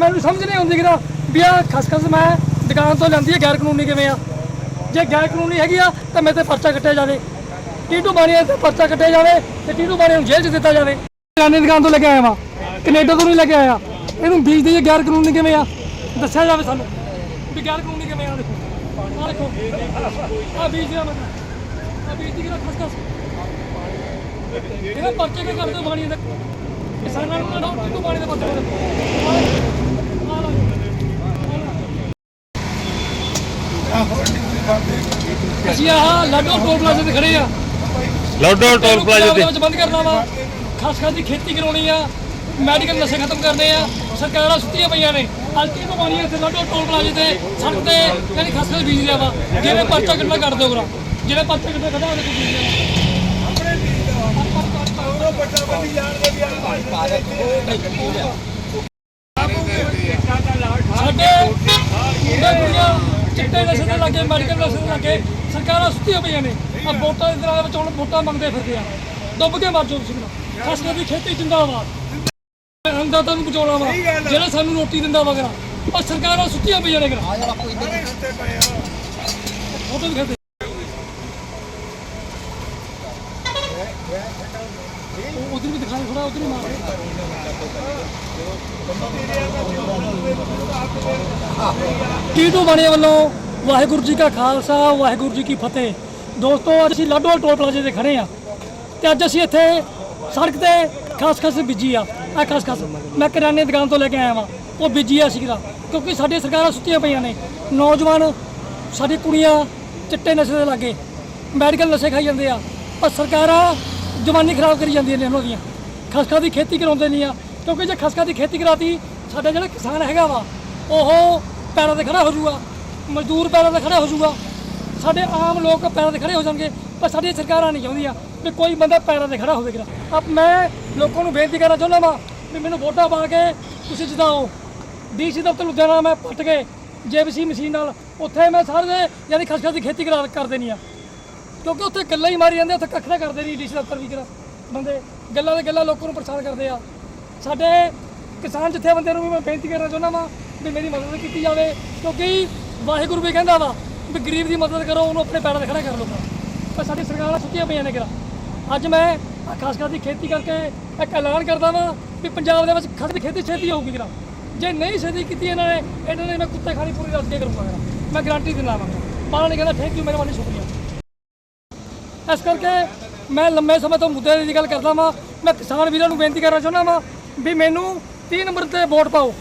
ਮੈਨੂੰ ਸਮਝ ਨਹੀਂ ਆਉਂਦੀ ਕਿ ਵੀ ਆ ਖਸਖਸ ਮੈਂ ਦੁਕਾਨ ਤੋਂ ਲੈਂਦੀ ਹੈ ਗੈਰ ਕਾਨੂੰਨੀ ਕਿਵੇਂ ਆ? ਜੇ ਗੈਰ ਕਾਨੂੰਨੀ ਹੈਗੀ ਆ, ਤਾਂ ਮੇਰੇ ਤੇ ਪਰਚਾ ਕੱਟਿਆ ਜਾਵੇ। ਟੀਟੂ ਬਾਣੀਆ ਤੇ ਪਰਚਾ ਕੱਟਿਆ ਜਾਵੇ ਤੇ ਟੀਟੂ ਬਾਣੀਆ ਨੂੰ ਜੇਲ੍ਹ 'ਚ ਦਿੱਤਾ ਜਾਵੇ। ਕਿਰਾਨੇ ਦੁਕਾਨ ਤੋਂ ਲੈ ਕੇ ਆਇਆ ਵਾਂ, ਕੈਨੇਡਾ ਤੋਂ ਨਹੀਂ ਲੈ ਕੇ ਆਇਆ। ਇਹਨੂੰ ਬੀਜਦੇ ਗੈਰ ਕਾਨੂੰਨੀ ਕਿਵੇਂ ਆ? ਦੱਸਿਆ ਜਾਵੇ ਸਾਨੂੰ ਵੀ ਗੈਰ ਕਾਨੂੰਨੀ ਕਿਵੇਂ ਆ, ਦੇਖੋ। ਆ ਦੇਖੋ ਆ ਬੀਜ ਦਿਆ ਮੈਂ। ਆ ਬੀਜ ਦੀ ਕਿਹੜਾ ਖਸਖਸ? ਇਹਦਾ ਪਰਚੇ ਕਿ ਕਰਦੇ ਬਾਣੀ ਦੇ? ਕਿਸਾਨਾਂ ਨੂੰ ਨਾ ਟੀਟੂ ਬਾਣੀ ਦੇ ਪਰਚੇ ਕਰਦੇ ਅਸੀਂ ਆਹ ਲਾਡੋ ਟੋਲ ਪਲਾਜ਼ੇ ਤੇ ਖੜੇ ਆ। ਲਾਡੋ ਟੋਲ ਪਲਾਜ਼ਾ ਤੇ। ਵਿੱਚ ਬੰਦ ਕਰਨਾ ਵਾ। ਖਾਸ ਖਾਸ ਦੀ ਖੇਤੀ ਕਰਾਉਣੀ ਆ ਮੈਡੀਕਲ ਨਸ਼ੇ ਖਤਮ ਕਰਨੇ ਆ ਸਰਕਾਰਾਂ ਸੁੱਤੀਆਂ ਪਈਆਂ ਨੇ। ਹਲਕੀ ਬਿਮਾਰੀਆਂ ਇੱਥੇ ਲਾਡੋ ਟੋਲ ਪਲਾਜ਼ੇ ਤੇ ਸੜਕ ਤੇ ਯਾਨੀ ਖਾਸ ਖਾਸ ਬੀਜ ਲਿਆ ਵਾ। ਜਿਹਨੇ ਪਰਚਾ ਕੱਟਣਾ ਕਰ ਦਿਓ ਗਰਾ ਜਿਹਨੇ ਪਰਚਾ ਕੱਟਣਾ ਕੱਢਾ ਉਹਦੇ ਕੋਲ ਬੀਜ ਲਿਆ ਸਾਡੇ ਮੁੰਡੇ ਕੁੜੀਆਂ ਚਿੱਟੇ ਨਸ਼ੇ ਦੇ ਲੱਗੇ ਮੈਡੀਕਲ ਨਸ਼ੇ ਦੇ ਲੱਗੇ ਸਰਕਾਰਾਂ ਸੁੱਤੀਆਂ ਪਈਆਂ ਨੇ। ਆ ਵੋਟਾਂ ਦੇ ਦਿਨਾਂ ਦੇ ਵਿੱਚ ਹੁਣ ਵੋਟਾਂ ਮੰਗਦੇ ਫਿਰਦੇ ਆ। ਡੁੱਬ ਕੇ ਮਰ ਜਾਓ ਤੁਸੀਂ ਨਾ ਕਰਕੇ ਖੇਤੀ ਜਿੰਦਾਬਾਦ। ਅੰਦਾ ਨੂੰ ਬਚਾਉਣਾ ਵਾ। ਜਿਹੜਾ ਸਾਨੂੰ ਰੋਟੀ ਦਿੰਦਾ ਵਗਰਾ ਉਹ ਸਰਕਾਰਾਂ ਸੁੱਤੀਆਂ ਪਈਆਂ ਨੇ ਗਰਾ ਫੋਟੋ ਵੀ ਖੇਤੇ ਉਧਰ ਵੀ ਦਿਖਾ ਥੋੜਾ ਉਧਰ ਹੀ ਮਾਰ। ਟੀਟੂ ਬਾਣੇ ਵੱਲੋਂ ਵਾਹਿਗੁਰੂ ਜੀ ਕਾ ਖਾਲਸਾ, ਵਾਹਿਗੁਰੂ ਜੀ ਕੀ ਫਤਿਹ। ਦੋਸਤੋ, ਅੱਜ ਅਸੀਂ ਲਾਡੋਲ ਟੋਲ ਪਲਾਜ਼ੇ ਤੇ ਖੜੇ ਆ ਤੇ ਅੱਜ ਅਸੀਂ ਇੱਥੇ ਸੜਕ ਤੇ ਖਾਸ ਖਾਸ ਬੀਜੀ ਆ। ਆ ਖਾਸ ਖਾਸ, ਮੈਂ ਕਿਰਾਨੇ ਦੁਕਾਨ ਤੋਂ ਲੈ ਕੇ ਆਇਆ ਵਾਂ। ਉਹ ਬੀਜੀ ਆ ਸੀਗਾ ਕਿਉਂਕਿ ਸਾਡੀ ਸਰਕਾਰਾਂ ਸੁੱਤੀਆਂ ਪਈਆਂ ਨੇ। ਨੌਜਵਾਨ, ਸਾਡੀ ਕੁੜੀਆਂ ਚਿੱਟੇ ਨਸ਼ੇ ਦੇ ਲਾਗੇ, ਮੈਡੀਕਲ ਨਸ਼ੇ ਖਾਈ ਜਾਂਦੇ ਆ। ਪਰ ਸਰਕਾਰਾਂ ਜਵਾਨੀ ਖਰਾਬ ਕਰੀ ਜਾਂਦੀਆਂ ਨੇ ਉਹਨਾਂ ਦੀਆਂ। ਖਸਖਾ ਦੀ ਖੇਤੀ ਕਰਾਉਂਦੇ ਨਹੀਂ ਆ। ਕਿਉਂਕਿ ਜੇ ਖਸਖਾ ਦੀ ਖੇਤੀ ਕਰਾਤੀ, ਸਾਡਾ ਜਿਹੜਾ ਕਿਸਾਨ ਹੈਗਾ ਵਾ, ਉਹ ਪੈਰਾਂ ਤੇ ਖੜਾ ਹੋ ਜਾਊਗਾ। ਮਜ਼ਦੂਰ ਪੈਰਾਂ ਤੇ ਖੜਾ ਹੋ ਜਾਊਗਾ। ਸਾਡੇ ਆਮ ਲੋਕ ਪੈਰਾਂ ਤੇ ਖੜੇ ਹੋ ਜਾਣਗੇ, ਪਰ ਸਾਡੀਆਂ ਸਰਕਾਰਾਂ ਨਹੀਂ ਚਾਹੁੰਦੀਆਂ ਵੀ ਕੋਈ ਬੰਦਾ ਪੈਰਾਂ ਤੇ ਖੜਾ ਹੋਵੇਗਾ ਅਬ ਮੈਂ ਲੋਕਾਂ ਨੂੰ ਬੇਨਤੀ ਕਰਨਾ ਚਾਹੁੰਦਾ ਵਾਂ ਵੀ ਮੈਨੂੰ ਵੋਟਾਂ ਪਾ ਕੇ ਤੁਸੀਂ ਜਿਤਾਓ ਡੀਸੀ ਦਫ਼ਤਰ ਲੁਧਿਆਣਾ ਮੈਂ ਪੱਟ ਕੇ, ਜੇਬੀਸੀ ਮਸ਼ੀਨ ਨਾਲ, ਉੱਥੇ ਮੈਂ ਸਾਰੇ ਯਾਨੀ ਖਸਖਸ ਦੀ ਖੇਤੀ ਕਰਾ ਕਰ ਦੇਣੀ ਆ। ਕਿਉਂਕਿ ਉੱਥੇ ਗੱਲਾਂ ਹੀ ਮਾਰੀ ਜਾਂਦੇ ਉੱਥੇ ਕੱਖ ਨਾ ਕਰਦੇ ਨਹੀਂ ਡੀਸੀ ਦਫ਼ਤਰ ਵੀ ਕਿਹੜਾ ਬੰਦੇ, ਗੱਲਾਂ ਦੇ ਗੱਲਾਂ ਲੋਕਾਂ ਨੂੰ ਪਰੇਸ਼ਾਨ ਕਰਦੇ ਆ। ਸਾਡੇ ਕਿਸਾਨ ਜਥੇਬੰਦੀਆਂ ਨੂੰ ਵੀ ਮੈਂ ਬੇਨਤੀ ਕਰਨਾ ਚਾਹੁੰਦਾ ਵਾਂ ਵੀ ਮੇਰੀ ਮਦਦ ਕੀਤੀ ਜਾਵੇ, ਕਿਉਂਕਿ ਵਾਹਿਗੁਰੂ ਵੀ ਕਹਿੰਦਾ ਵਾ ਵੀ ਗਰੀਬ ਦੀ ਮਦਦ ਕਰੋ, ਉਹਨੂੰ ਆਪਣੇ ਪੈਰਾਂ ਤੇ ਖੜਾ ਕਰ ਲਓ ਪਰ ਸਾਡੀ ਸਰਕਾਰਾਂ ਸੁੱਤੀਆਂ ਪਈਆਂ ਨੇ ਕਿਰਾ ਅੱਜ ਮੈਂ ਖਾਸ ਕਰ ਦੀ ਖੇਤੀ ਕਰਕੇ ਇੱਕ ਐਲਾਨ ਕਰਦਾ ਵਾਂ ਵੀ ਪੰਜਾਬ ਦੇ ਵਿੱਚ ਖਸ ਦੀ ਖੇਤੀ ਛੇਤੀ ਹੋਊਗੀ ਕਿਰਾ ਜੇ ਨਹੀਂ ਛੇਤੀ ਕੀਤੀ ਇਹਨਾਂ ਨੇ ਇਹਨਾਂ ਨੇ ਮੈਂ ਕੁੱਤੇ ਖਾਣੀ ਪੂਰੀ ਰੱਜ ਕੇ ਕਰੂੰਗਾ ਮੈਂ ਗਾਰੰਟੀ ਦਿੰਦਾ ਵਾਂ। ਮਾਲਾ ਨੇ ਕਹਿੰਦਾ ਥੈਂਕ ਯੂ ਮੇਰੇ ਵਾਲੀ ਸ਼ੁਕਰੀਆ ਇਸ ਕਰਕੇ ਮੈਂ ਲੰਮੇ ਸਮੇਂ ਤੋਂ ਮੁੱਦੇ ਦੀ ਗੱਲ ਕਰਦਾ ਵਾਂ। ਮੈਂ ਕਿਸਾਨ ਵੀਰਾਂ ਨੂੰ ਬੇਨਤੀ ਕਰਨਾ ਚਾਹੁੰਦਾ ਵਾਂ ਵੀ ਮੈਨੂੰ 3 ਨੰਬਰ ਤੇ ਵੋਟ ਪਾਓ,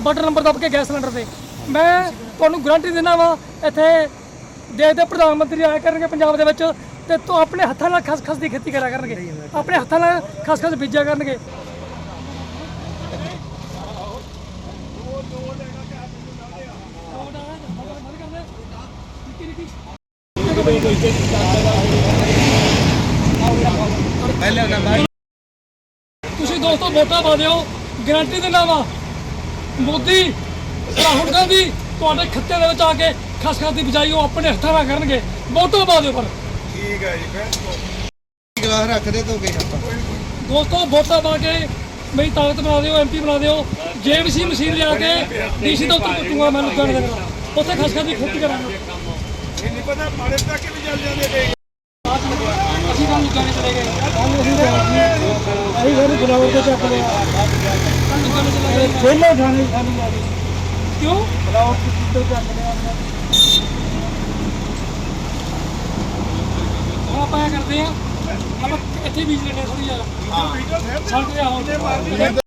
ਬਟਨ ਨੰਬਰ ਦੱਬ ਕੇ ਗੈਸ ਸਿਲੰਡਰ ਤੇ। ਮੈਂ ਤੁਹਾਨੂੰ ਗਾਰੰਟੀ ਦਿੰਦਾ ਵਾਂ, ਇੱਥੇ ਦੇਸ਼ ਦੇ ਪ੍ਰਧਾਨ ਮੰਤਰੀ ਆਇਆ ਕਰਨਗੇ ਪੰਜਾਬ ਦੇ ਵਿੱਚ ਤੇ ਤੋਂ ਆਪਣੇ ਹੱਥਾਂ ਨਾਲ ਖਸਖਸ ਦੀ ਖੇਤੀ ਕਰਿਆ ਕਰਨਗੇ। ਆਪਣੇ ਹੱਥਾਂ ਨਾਲ ਖਸਖਸ ਬੀਜਿਆ ਕਰਨਗੇ। ਤੁਸੀਂ ਦੋਸਤੋ ਵੋਟਾਂ ਪਾ ਦਿਓ ਗਾਰੰਟੀ ਦਿੰਦਾ ਵਾ। ਮੋਦੀ ਰਾਹੁਲ ਗਾਂਧੀ ਤੁਹਾਡੇ ਖੱਤੇ ਦੇ ਵਿੱਚ ਆ ਕੇ ਖਸਖਸ ਦੀ ਬਿਜਾਈ ਉਹ ਆਪਣੇ ਹੱਥਾਂ ਨਾਲ ਕਰਨਗੇ। ਵੋਟਾਂ ਪਾ ਦਿਓ ਪਰ। ਠੀਕ ਹੈ ਜੀ ਗਲਾਸ ਰੱਖ ਦੇ ਧੋ ਕੇ ਆਪਾਂ। ਦੋਸਤੋ ਵੋਟਾਂ ਪਾ ਕੇ ਮੇਰੀ ਤਾਕਤ ਬਣਾ ਦਿਓ ਐਮਪੀ ਬਣਾ ਦਿਓ। ਜੇਬੀਸੀ ਮਸ਼ੀਨ ਲਿਆ ਕੇ ਡੀਸੀ ਤੋਂ ਉੱਤਰ ਕੁੱਟੂਗਾ ਮੈਂ ਲੁਧਿਆਣੇ ਦੇ ਨਾਲ। ਉੱਥੇ ਖਸਖਸ ਦੀ ਖੇਤੀ ਕਰਾਂਗੇ। ਇਹ ਨਹੀਂ ਪਤਾ ਮਾੜੇ ਤੱਕ ਵੀ ਚੱਲ ਜਾਂਦੇ ਨੇ। ਅਸੀਂ ਤਾਂ ਲੁਧਿਆਣੇ ਚਲੇ ਗਏ। ਅਸੀਂ ਫਿਰ ਬਰਾਬਰ ਤੇ ਚੱਕ ਲਿਆ ਲੁਧਿਆਣੇ ਚਲੇ ਗਏ। ਖੇਲੇ ਖਾਣੇ ਸਾਨੂੰ ਗਈ ਕਿਉਂ? ਬਰਾਬਰ ਤੇ ਚੱਕ ਲਿਆ ਹੁਣ ਆਪਾਂ ਇਹ ਕਰਦੇ ਆ ਆਪਾਂ ਇੱਥੇ ਬੀਜ ਲੈਣੇ ਥੋੜੀ ਜਿਹਾ। ਤੇ ਆਉਂਦੇ